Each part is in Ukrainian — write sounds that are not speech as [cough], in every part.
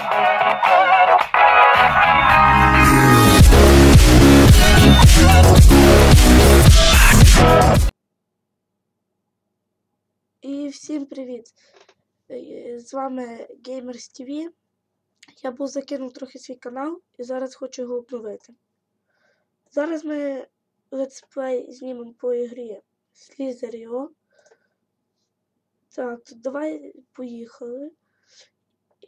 І всім привіт! Е, З вами Gamers TV. Я був закинув трохи свій канал і зараз хочу його обновити. Зараз ми летсплей знімемо по ігрі Slither.io. Так, давай поїхали.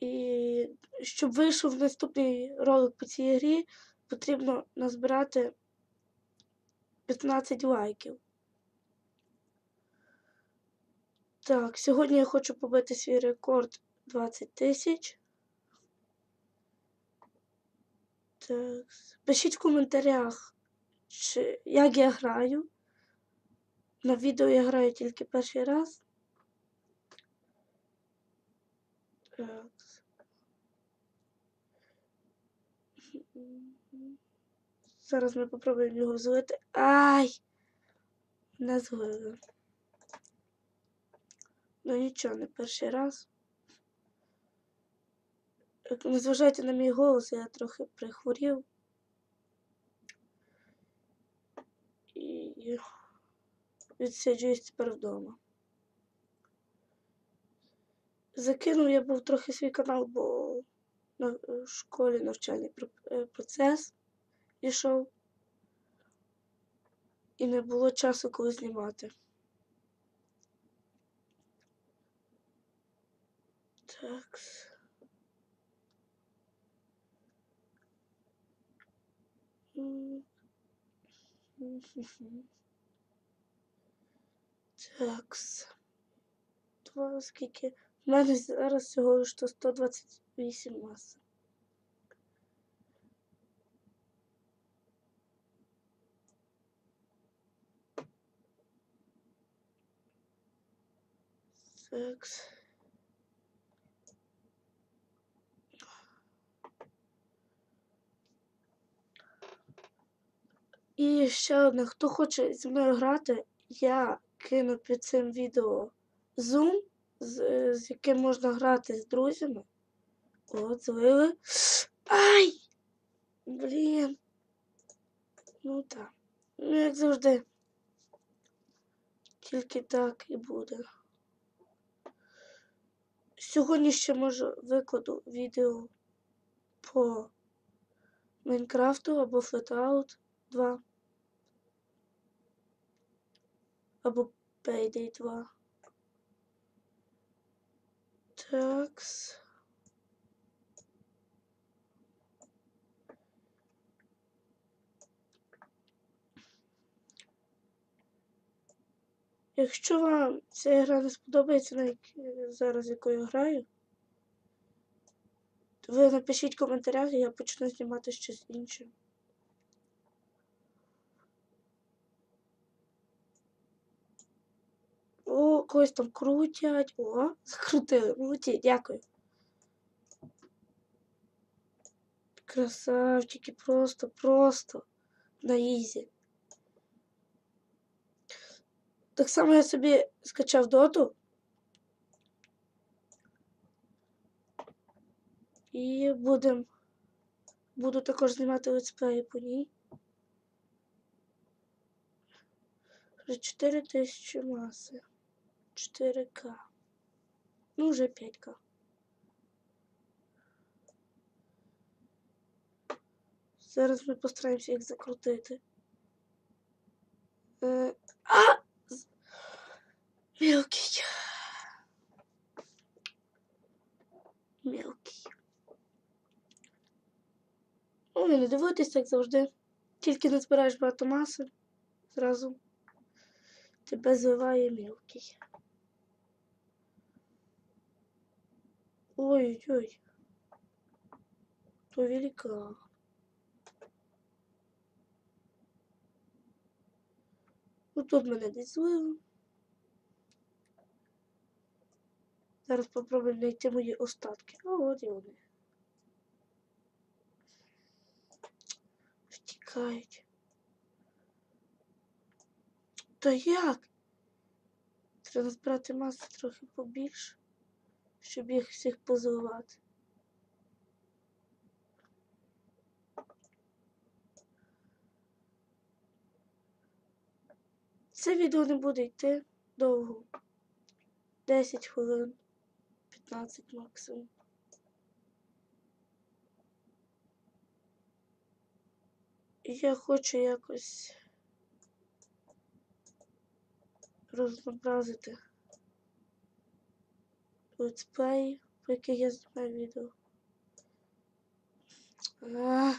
І щоб вийшов наступний ролик по цій грі, потрібно назбирати 15 лайків. Так, сьогодні я хочу побити свій рекорд 20 тисяч. Так. Пишіть в коментарях, чи, як я граю. На відео я граю тільки перший раз. Так. Зараз ми попробуємо його злити. Ай! Не злили. Ну нічого, не перший раз. Як Не зважайте на мій голос, я трохи прихворів. І відсиджуюсь тепер вдома. Закинув я був трохи свій канал, бо на е, школі навчальний е, процес ішов, і не було часу коли знімати. Так. Такс. Два скільки. У мене зараз всього лише 120 вісім мас. Six. І ще одне, хто хоче зі мною грати, я кину під цим відео Zoom, з, е, з яким можна грати з друзями. От, злили. Ай! Блін. Ну так. Ну, як завжди. Тільки так і буде. Сьогодні ще може викладу відео по Майнкрафту або Flatout 2. Або Payday 2. Такс. Якщо вам ця гра не сподобається, на як- зараз якою граю, то ви напишіть в коментарях, і я почну знімати щось інше. О, когось там крутять. О, [laughs] закрутили. Молодці, дякую. Красавчики, просто, просто на ізі. Так само я собі скачав доту. І будем, буду також знімати летсплеї по ній. Вже 4 тисячі маси. 4К. Ну, вже 5К. Зараз ми постараємося їх закрутити. Е, а! Мелкий. Мелкий. Ну, не дивуйтесь, як завжди. Тільки не збираєш багато маси, зразу тебе зливає мелкий. Ой-ой-ой. То велика. Ну тут мене десь злило. Зараз попробую знайти мої остатки. А от і вони. Втікають. Та як? Треба збирати масу трохи побільше, щоб їх всіх позивати. Це відео не буде йти довго. 10 хвилин. 15 максимум. Я хочу якось рознообразити летсплей, по яких я знімаю відео. А.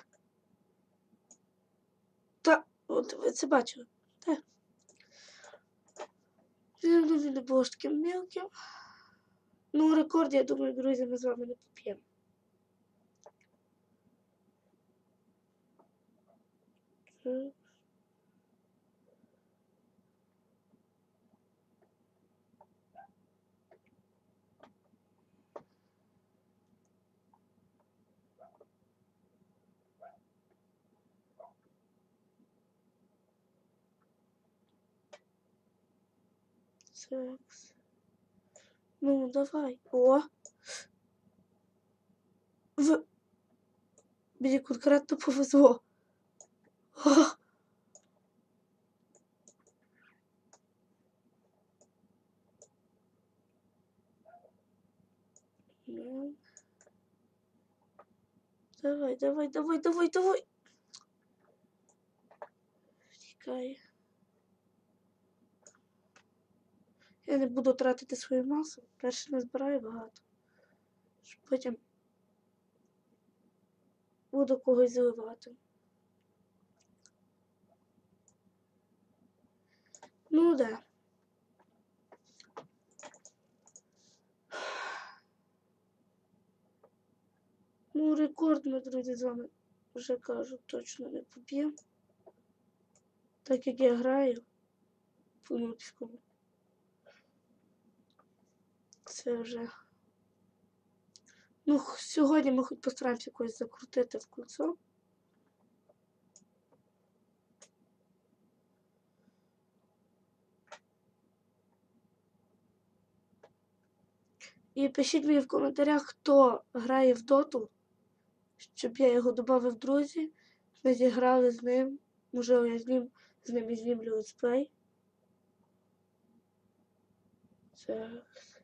Та, от ви це бачили. Та. Ну, він не було ж таким мілким. Ну, рекорд, я думаю, друзі, ми з вами не поп'ємо. Так. Секс. Ну, давай. О. В... Мені конкретно повезло. О. Ну. Давай, давай, давай, давай, давай. Тікай. Я не буду тратити свою масу. Перше не збираю багато. Потім буду когось заливати. Ну да. Ну, рекорд ми, друзі, з вами вже кажу, точно не поб'ємо. Так як я граю по нутському. Це вже. Ну, сьогодні ми хоч постараємося когось закрутити в кольцо. І пишіть мені в коментарях, хто грає в доту, щоб я його додав в друзі. Ми зіграли з ним. Можливо, я з ним з ним і знімлю летсплей. Так.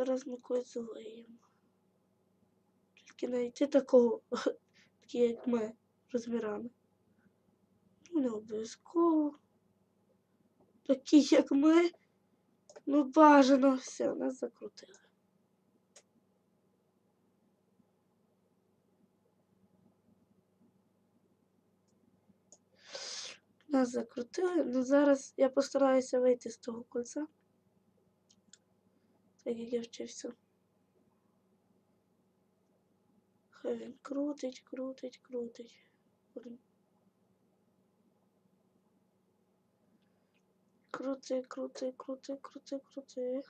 Зараз ми когось залиємо. Тільки знайти такого, [laughs] такі як ми, розмірами. Ну, не обов'язково. Такі, як ми. Ну, бажано все, нас закрутили. Нас закрутили, ну зараз я постараюся вийти з того кольця. Я вчився. Хай він крутить, крутить, крутить. Будем. Крути, крути, крути, крути, крути.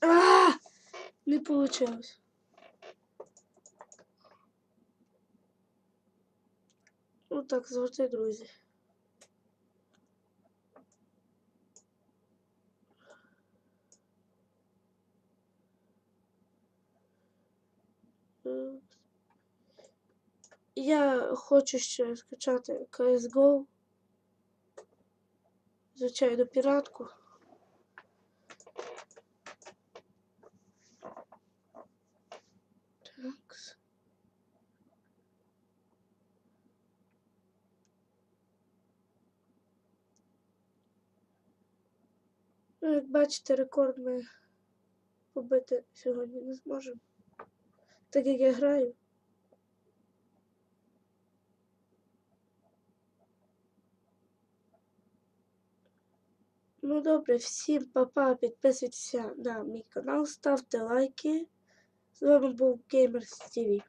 А! Не получилось. Ну так завжди, друзі. Я хочу ще скачати CSGO. Звичайно, піратку. Ну, як бачите, рекорд ми побити сьогодні не зможемо. Так як я граю. Ну добре, всім па-па, підписуйтеся на мій канал, ставте лайки. З вами був Gamers TV.